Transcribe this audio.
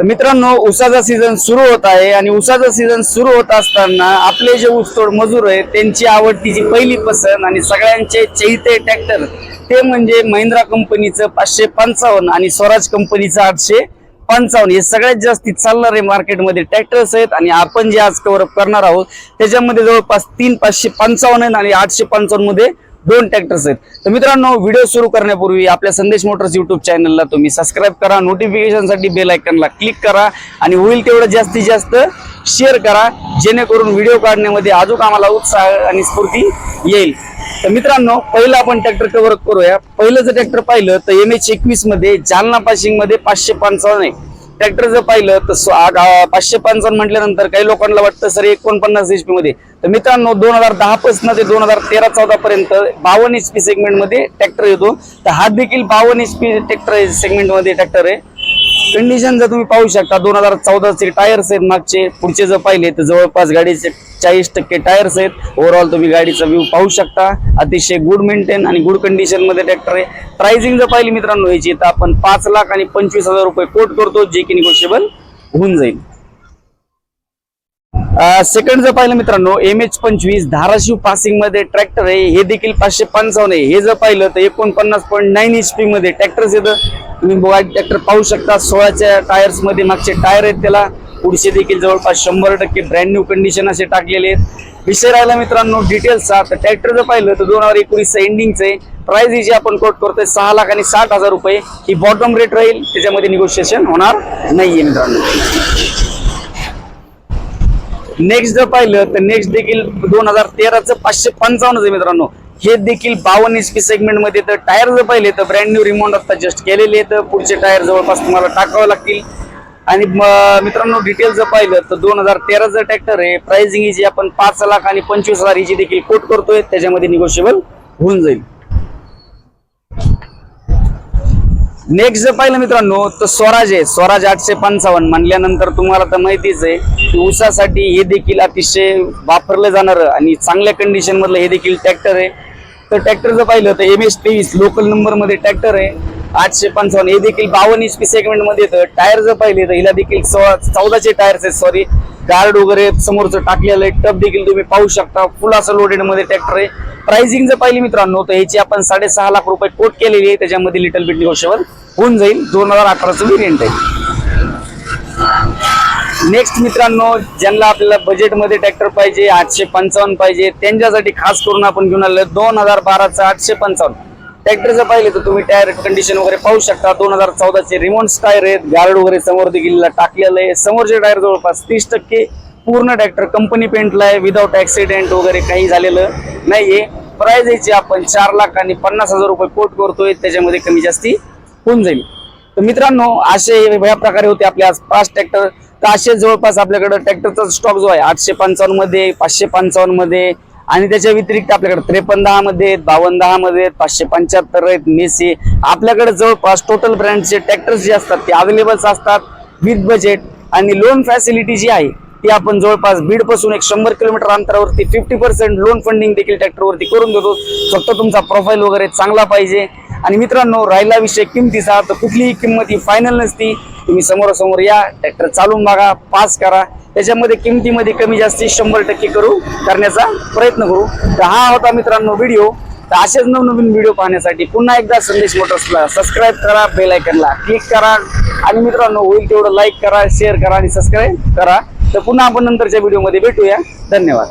तर मित्रांनो उसाचा सीझन सुरू होत आहे आणि उसाचा सीझन सुरू होत असताना आपले जे ऊसतोड मजूर आहेत त्यांची आवडतीची पहिली पसंत आणि सगळ्यांचे चैते ट्रॅक्टर ते म्हणजे महिंद्रा कंपनीचं पाचशे पंचावन्न आणि स्वराज कंपनीचं आठशे पंचावन्न. हे सगळ्यात जास्ती चालणारे मार्केटमध्ये ट्रॅक्टर्स आहेत आणि आपण जे आज कव्हर करणार आहोत त्याच्यामध्ये जवळपास तीन पाचशे पंचावन्न आणि आठशे पंचावन्नमध्ये दोन ट्रॅक्टर्स आहेत. तर मित्रांनो व्हिडिओ सुरू करण्यापूर्वी आपल्या संदेश मोटर्स युट्यूब चॅनलला तुम्ही सबस्क्राईब करा नोटिफिकेशनसाठी बेल आयकनला क्लिक करा आणि होईल तेवढं जास्तीत जास्त शेअर करा जेणेकरून व्हिडिओ काढण्यामध्ये अजून आम्हाला उत्साह आणि स्फूर्ती येईल. तर मित्रांनो पहिलं आपण ट्रॅक्टर कव्हर करूया. पहिलं जर ट्रॅक्टर पाहिलं तर एम एच एकवीसमध्ये जालना पासिंगमध्ये पाचशे पंचावन्न आहे. ट्रॅक्टर जर पाहिलं तर पाचशे पंचावन्न म्हटल्यानंतर काही लोकांना वाटतं सर एकोणपन्नास एच पी मध्ये. तर मित्रांनो दोन हजार दहा पासून ते दोन हजार तेरा चौदा पर्यंत बावन्न एच पी सेगमेंटमध्ये ट्रॅक्टर येतो. तर हा देखील बावन्न एच पी ट्रॅक्टर सेगमेंटमध्ये ट्रॅक्टर आहे. कंडिशन जर तुम्ही पाहू शकता दोन हजार चौदाचे टायर्स आहेत मागचे पुढचे जर पाहिले तर जवळपास गाडीचे चाळीस टक्के टायर्स आहेत. ओव्हरऑल तुम्ही गाडीचा व्ह्यू पाहू शकता. अतिशय गुड मेंटेन आणि गुड कंडिशनमध्ये ट्रॅक्टर आहे. प्राइसिंग जर पाहिली मित्रांनो याची तर आपण पाच लाख आणि पंचवीस हजार रुपये कोट करतो जे की निगोशिएबल होऊन जाईल. सेकंड जर पाहिलं मित्रांनो एम एच पंचवीस धाराशिव पासिंगमध्ये ट्रॅक्टर आहे. हे देखील पाचशे पंचावन्न आहे. हे जर पाहिलं तर एकोणपन्नास पॉईंट नाईन एच पी मध्ये ट्रॅक्टर्स येतं. तुम्ही ट्रॅक्टर पाहू शकता. सोळाच्या टायर्समध्ये मागचे टायर आहेत त्याला. पुढचे देखील जवळपास शंभर टक्के ब्रँड न्यू कंडिशन असे टाकलेले आहेत. विषय राहिला मित्रांनो डिटेल्सचा तर ट्रॅक्टर जर पाहिलं तर दोन हजार एकोणीसचं एंडिंगचं आहे. प्राइस जी आपण कोट करतोय सहा लाख आणि साठ हजार रुपये. ही बॉटम रेट राहील. त्याच्यामध्ये निगोशिएशन होणार नाहीये मित्रांनो. नेक्स्ट जर पाहिलं तर नेक्स्ट देखील दोन हजार तेराचं पाचशे पंचावन्न आहे मित्रांनो. हे देखील बावन्न एच पी तर टायर जर पाहिले तर ब्रँड न्यू रिमोंड आता जस्ट केलेले आहेत. पुढचे टायर जवळपास तुम्हाला टाकावं लागतील. आणि म- मित्रांनो डिटेल जर पाहिलं तर दोन हजार तेराचं ट्रॅक्टर आहे प्राइसिंग जी आपण पाच लाख आणि पंचवीस हजार हिची देखील कोट करतोय त्याच्यामध्ये निगोशिएबल होऊन जाईल. नेक्स्ट जर पाहिलं मित्रांनो तर स्वराज आहे. स्वराज आठशे पंचावन्न म्हणल्यानंतर तुम्हाला तर माहितीच आहे की ऊसासाठी हे देखील अतिशय वापरलं जाणारं आणि चांगल्या कंडिशन मधलं हे देखील ट्रॅक्टर आहे. तर ट्रॅक्टर जर पाहिलं तर एम एस तेवीस लोकल नंबरमध्ये ट्रॅक्टर आहे. आठशे पंचावन्न हे देखील बावन्न इंच पी सेगमेंटमध्ये येतं. टायर जर पाहिले तर हिला देखील चौदाचे टायर्स आहेत सॉरी गार्ड वगैरे समोरचं टाकलेलं आहे. टप देखील तुम्ही पाहू शकता. फुल असं लोडेडमध्ये ट्रॅक्टर आहे. प्राइसिंग जर पाहिली मित्रांनो तर ह्याची आपण साडेसहा लाख रुपये कोट केलेली आहे. त्याच्यामध्ये लिटल बिट निगोशिएबल होऊन जाईल. दोन हजार अठराचं व्हेरियंट आहे. नेक्स्ट मित्रांनो ज्यांना आपल्याला बजेटमध्ये ट्रॅक्टर पाहिजे आठशे पंचावन्न पाहिजे त्यांच्यासाठी खास करून आपण घेऊन आलेलं दोन हजार बाराचं आठशे पंचावन्न. ट्रॅक्टर जर पाहिले तर तुम्ही टायर कंडिशन वगैरे पाहू शकता. दोन हजार चौदाचे रिमोन्स टायर आहेत. गार्ड वगैरे समोर देखील टाकलेलं आहे. समोरचे टायर जवळपास तीस टक्के पूर्ण ट्रॅक्टर कंपनी पेंटला आहे. विदाऊट ऍक्सिडेंट वगैरे काही झालेलं. नाहीये. प्राइस याची आपण चार लाख आणि पन्नास हजार रुपये कोट करतोय त्याच्यामध्ये कमी जास्ती होऊन जाईल. तर मित्रांनो असे या प्रकारे होते आपले आज पाच ट्रॅक्टर तर असे जवळपास आपल्याकडे ट्रॅक्टरचा स्टॉक जो आहे आठशे पंचावन्नमध्ये पाचशे पंचावन्नमध्ये आणि त्याच्या व्यतिरिक्त आपल्याकडे त्रेपन्न दहा मध्ये बावन्न दहा मध्ये पाचशे पंच्याहत्तर आहेत मेसी. आपल्याकडे जवळपास टोटल ब्रँडचे ट्रॅक्टर्स जे असतात ते अवेलेबल्स असतात विथ बजेट आणि लोन फॅसिलिटी जी आहे ती आपण जवळपास बीडपासून एक शंभर किलोमीटर अंतरावरती फिफ्टी पर्सेंट लोन फंडिंग देखील ट्रॅक्टरवरती करून देतो. फक्त तुमचा प्रोफाईल वगैरे चांगला पाहिजे. आणि मित्रांनो राहिला विषय किमतीचा तर कुठलीही किंमत ही फायनल नसती. तुम्ही समोरासमोर या ट्रॅक्टर चालून बघा पास करा. त्याच्यामध्ये किमतीमध्ये कमी जास्ती शंभर टक्के करू करण्याचा प्रयत्न करू. तर हा होता मित्रांनो व्हिडिओ तर असेच नवनवीन व्हिडिओ पाहण्यासाठी पुन्हा एकदा संदेश मोटर्सला सबस्क्राईब करा बेल आयकनला क्लिक करा. आणि मित्रांनो होईल तेवढं लाईक करा शेअर करा आणि सबस्क्राईब करा. तर पुन्हा आपण नंतरच्या व्हिडिओमध्ये भेटूया. धन्यवाद.